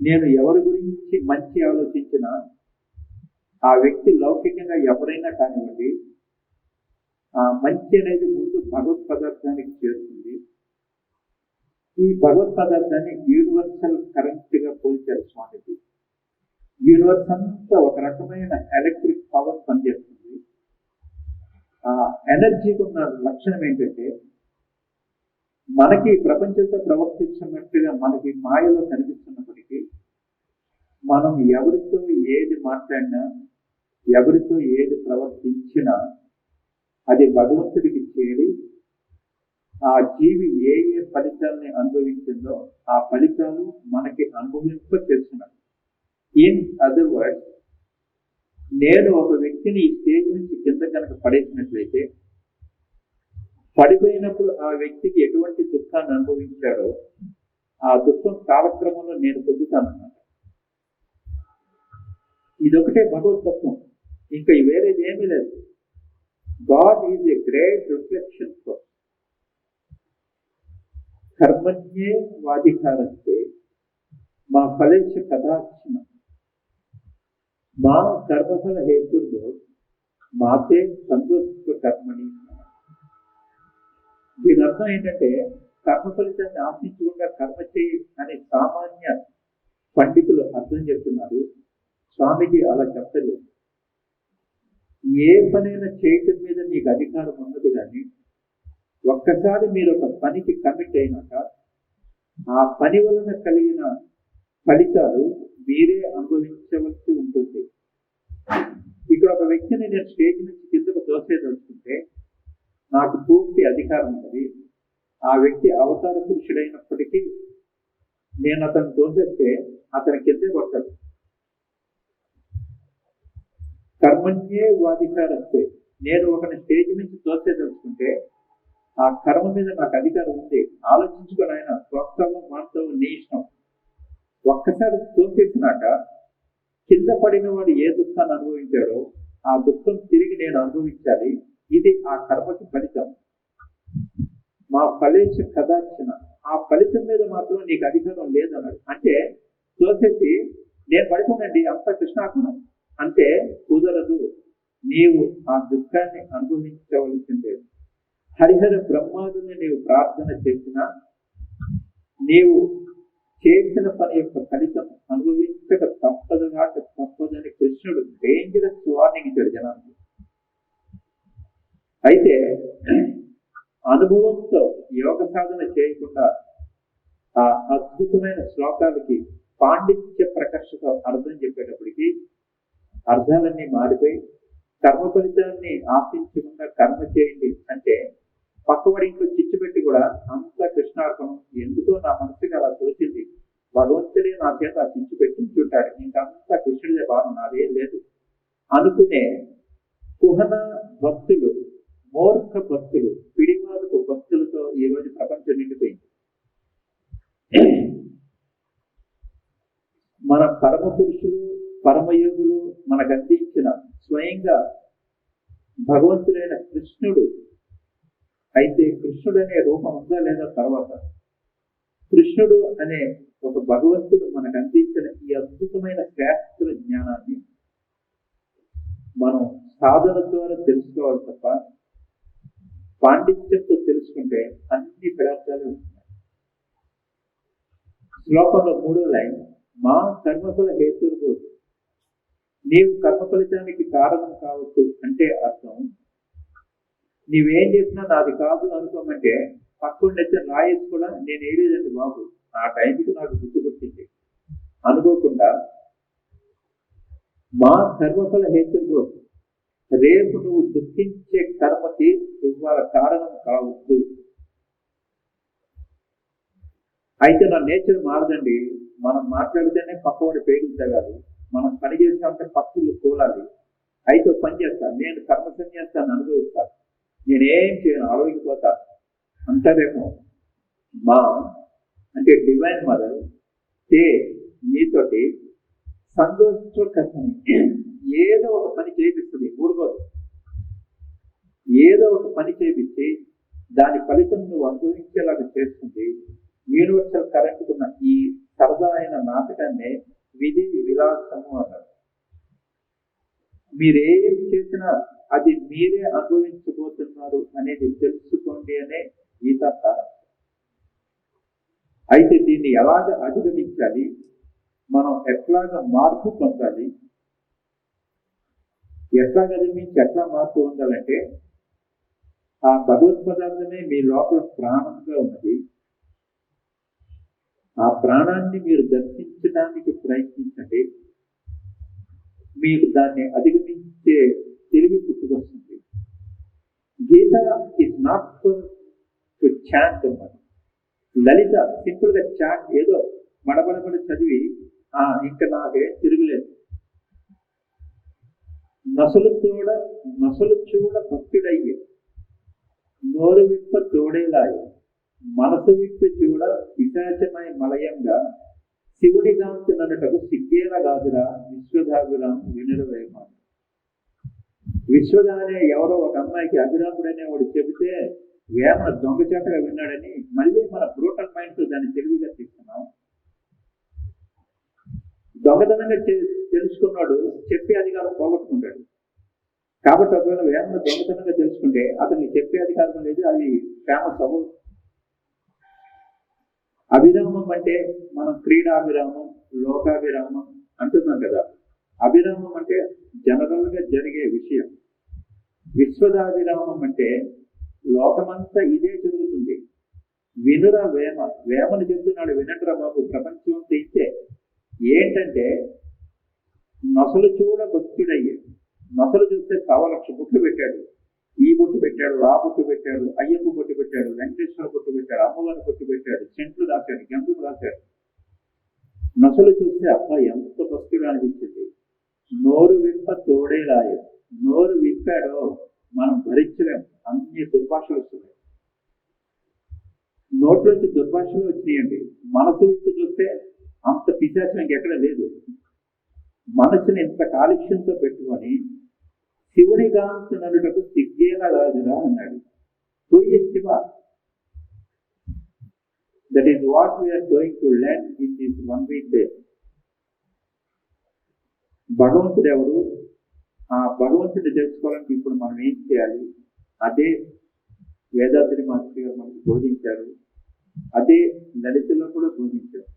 నేను ఎవరి గురించి మంచి ఆలోచించినా ఆ వ్యక్తి లౌకికంగా ఎవరైనా కానివ్వండి ఆ మంచి అనేది ముందు భగవత్ పదార్థానికి చేరుతుంది. ఈ భగవత్ పదార్థాన్ని యూనివర్సల్ కరెంట్గా పోల్చారు స్వామికి యూనివర్స్ అంతా ఒక రకమైన ఎలక్ట్రిక్ పవర్ పనిచేస్తుంది. ఆ ఎనర్జీకి ఉన్న లక్షణం ఏంటంటే మనకి ప్రపంచంతో ప్రవర్తిస్తున్నట్టుగా మనకి మాయలో కనిపిస్తున్న మనం ఎవరితో ఏది మాట్లాడినా ఎవరితో ఏది ప్రవర్తించినా అది భగవంతుడికి చేరి ఆ జీవి ఏ ఏ ఫలితాలని అనుభవించిందో ఆ ఫలితాలు మనకి అనుభవింప చేస్తున్నాడు ఇన్ అదర్ వర్డ్స్ నేను ఒక వ్యక్తిని ఈ స్టేజ్ నుంచి కింద కనుక పడేసినట్లయితే పడిపోయినప్పుడు ఆ వ్యక్తికి ఎటువంటి దుఃఖాన్ని అనుభవించాడో ఆ దుఃఖం కాలక్రమంలో నేను పొందుతానన్నా. ఇదొకటే భగవతత్వం ఇంకా వేరేది ఏమీ లేదు. God is a great reflection for కర్మణ్యే వాధికారస్తే మా ఫలేశ కథాక్షణం మా కర్మఫల హేతుల్లో మాతే సంతోష కర్మని. దీని అర్థం ఏంటంటే కర్మ ఫలితాన్ని ఆశించకుండా కర్మ చేయి అనే సామాన్య పండితులు అర్థం చెప్తున్నారు. స్వామికి అలా చెప్పలేదు. ఏ పనైనా చేయటం మీద నీకు అధికారం ఉన్నది కానీ ఒక్కసారి మీరు ఒక పనికి కమిట్ అయినాక ఆ పని వలన కలిగిన ఫలితాలు మీరే అనుభవించవలసి ఉంటుంది. ఇక్కడ ఒక వ్యక్తిని నేను స్టేజ్ నుంచి కిందకు దోసేదలుచుకుంటే నాకు పూర్తి అధికారం ఉన్నది. ఆ వ్యక్తి అవతార పురుషుడైనప్పటికీ నేను అతను దోసేస్తే అతని కిందే కొట్టాడు కర్మణ్యే వాధికారస్తే నేను ఒకని స్టేజ్ నుంచి తోసేదలుచుకుంటే ఆ కర్మ మీద నాకు అధికారం ఉంది. ఆలోచించుకొని ఆయన స్వస్థము మానవం నీ ఇష్టం. ఒక్కసారి తోసేసినాక కింద పడిన వాడు ఏ దుఃఖాన్ని అనుభవించాడో ఆ దుఃఖం తిరిగి నేను అనుభవించాలి. ఇది ఆ కర్మకి ఫలితం. మా ఫలేశ కదార్చన. ఆ ఫలితం మీద మాత్రం నీకు అధికారం లేదన్నాడు. అంటే తోసేసి నేను పడుకోనండి అంత కృష్ణాకుణం అంటే కుదరదు. నీవు ఆ దుఃఖాన్ని అనుభవించవలసిందే. హరిహర బ్రహ్మాదుని నీవు ప్రార్థన చేసినా నీవు చేసిన పని యొక్క ఫలితం అనుభవించక తప్పదు కాక తప్పదని కృష్ణుడు డేంజరస్ వార్నింగ్ ఇచ్చాడు జనానికి. అయితే అనుభవంతో యోగ సాధన చేయకుండా ఆ అద్భుతమైన శ్లోకాలకి పాండిత్య ప్రకర్షతో అర్థం చెప్పేటప్పటికీ అర్థాలన్నీ మారిపోయి కర్మ ఫలితాన్ని ఆశించకుండా కర్మ చేయండి అంటే పక్కవాడి ఇంట్లో చిచ్చు పెట్టి కూడా అంత కృష్ణార్పణం ఎందుకో నా మనసుకి అలా తోచింది. భగవంతుడే నా చేత ఆ చిచ్చు పెట్టించుంటాడు ఇంకంతా కృష్ణుడిదే భావన నాదేం లేదు. అనుకునే కుహన భక్తులు మూర్ఖ భక్తులు పిడివాదపు భక్తులతో ఈ రోజు ప్రపంచం నిండిపోయింది. మన పరమ పురుషులు పరమయోగులు మనకు అందించిన స్వయంగా భగవంతుడైన కృష్ణుడు. అయితే కృష్ణుడు అనే రూపం ఉందా లేదా తర్వాత? కృష్ణుడు అనే ఒక భగవంతుడు మనకు అందించిన ఈ అద్భుతమైన శాస్త్ర జ్ఞానాన్ని మనం సాధన ద్వారా తెలుసుకోవాలి తప్ప పాండిత్యంతో తెలుసుకుంటే అన్ని పదార్థాలు ఉంటున్నాయి. శ్లోకంలో మూడో లైన్ మా కర్మఫల హేతువు నీవు కర్మ ఫలితానికి కారణం కావచ్చు అంటే అర్థం. నీవేం చేసినా నాది కాదు అనుకోమంటే పక్కన రాయేసి కూడా నేను వేయలేదండి బాబు. ఆ టైంకి నాకు గుర్తుకొచ్చింది. అనుకోకుండా మా కర్మఫల హేతువు రేపు నువ్వు దుఃఖించే కర్మకి ఇవాళ కారణం కావద్దు. అయితే నా నేచర్ మారదండి. మనం మాట్లాడితేనే పక్కవాడి పేగులు మనం పని చేస్తామంటే పక్షులు కూలాలి అయితే పని చేస్తాను నేను కర్మ సన్యాసాన్ని అనుభవిస్తాను నేనేం చేయను? ఆరోగ్యపోతా అంటారేమో మా అంటే డివైన్ మదర్ తే మీతోటి సంతోషకరమని ఏదో ఒక పని చేపిస్తుంది ఊరుకోదు ఏదో ఒక పని చేపించి దాని ఫలితం నువ్వు అనుభవించేలాగా చేస్తుంది. యూనివర్సల్ కరెంట్కున్న ఈ సరదా అయిన నాటకాన్ని విధి విలాసము అన్నారు. మీరేం చేసినా అది మీరే అనుభవించబోతున్నారు అనేది తెలుసుకోండి అనే గీతా సారం అయితే దీన్ని ఎలాగ అధిగమించాలి? మనం ఎట్లాగ మార్పు పొందాలి? ఎట్లా అధిగమించి ఎట్లా మార్పు పొందాలంటే ఆ భగవత్ పదార్థమే మీ లోపల ప్రాణంగా ఉన్నది. ఆ ప్రాణాన్ని మీరు దర్శించడానికి ప్రయత్నించండి. మీకు దాన్ని అధిగమించే తెలివి పుట్టుకొస్తుంది Gita is not for to chat అన్నమాట లలిత సింపుల్గా చాట్ ఏదో మడబడబడి చదివి ఆ ఇంకా నాకే తిరుగులేదు. నసులు తోడ నసులు చూడ భక్తుడయ్యే. నోరు విప్ప తోడేలాయే మనసు విప్పి చూడ విశాచమై మలయంగా శివుడి గాంతునటకు సిగ్గేల గాదురా విశ్వధాభిరామ్ వినురవేమ విశ్వద అనే ఎవరో ఒక అమ్మాయికి అభిరాముడు అనేవాడు చెబితే వేమన దొంగచాటగా విన్నాడని మళ్ళీ మన బ్రూటల్ మైండ్తో దాన్ని తెలివిగా తీసుకున్నాం దొంగతనంగా చే- తెలుసుకున్నాడు చెప్పే అధికారం పోగొట్టుకుంటాడు. కాబట్టి ఒకవేళ వేమన దొంగతనంగా తెలుసుకుంటే అతనికి చెప్పే అధికారం లేదు అది ఫేమస్ అవ్వదు. అభిరామం అంటే మనం క్రీడాభిరామం లోకాభిరామం అంటున్నాం కదా. అభిరామం అంటే జనరల్గా జరిగే విషయం. విశ్వదాభిరామం అంటే లోకమంతా ఇదే జరుగుతుంది. వినురా వేమ వేమని చెప్తున్నాడు వినట్రా బాబు ప్రపంచం తీస్తే ఏంటంటే నొసలు చూడ భక్తుడయ్యే నొసలు చూస్తే సవ లక్ష బుట్లు పెట్టాడు. ఈ బొట్టు పెట్టాడు ఆ బొట్టు పెట్టాడు అయ్యప్ప బొట్టు పెట్టాడు వెంకటేశ్వర బొట్టు పెట్టాడు అమ్మవారి బొట్టు పెట్టాడు చెంట్లు రాశాడు గంతులు రాశాడు. నసలు చూస్తే అబ్బా ఎంత భక్తుడు అనిపించింది. నోరు విప్ప తోడేలాయ నోరు విప్పాడో మనం భరించలేం. అన్ని దుర్భాషలు వస్తున్నాయి. నోట్లోంచి దుర్భాషలు వచ్చినాయండి. మనసు విప్పి చూస్తే అంత పిశాచం ఇంకెక్కడ లేదు. మనసుని ఇంత కాలుష్యంతో పెట్టుకొని శివుని గాంతునరులకు సిగ్గేలా కాదురా అన్నాడు. Who is Shiva that is what we're going to learn in this one week day భగవంతుడు ఎవరు? ఆ భగవంతుని తెలుసుకోవడానికి ఇప్పుడు మనం ఏం చేయాలి? అదే వేదాద్రి మాస్టర్ గారు మనకు బోధించారు. అదే లలితలో కూడా బోధించారు.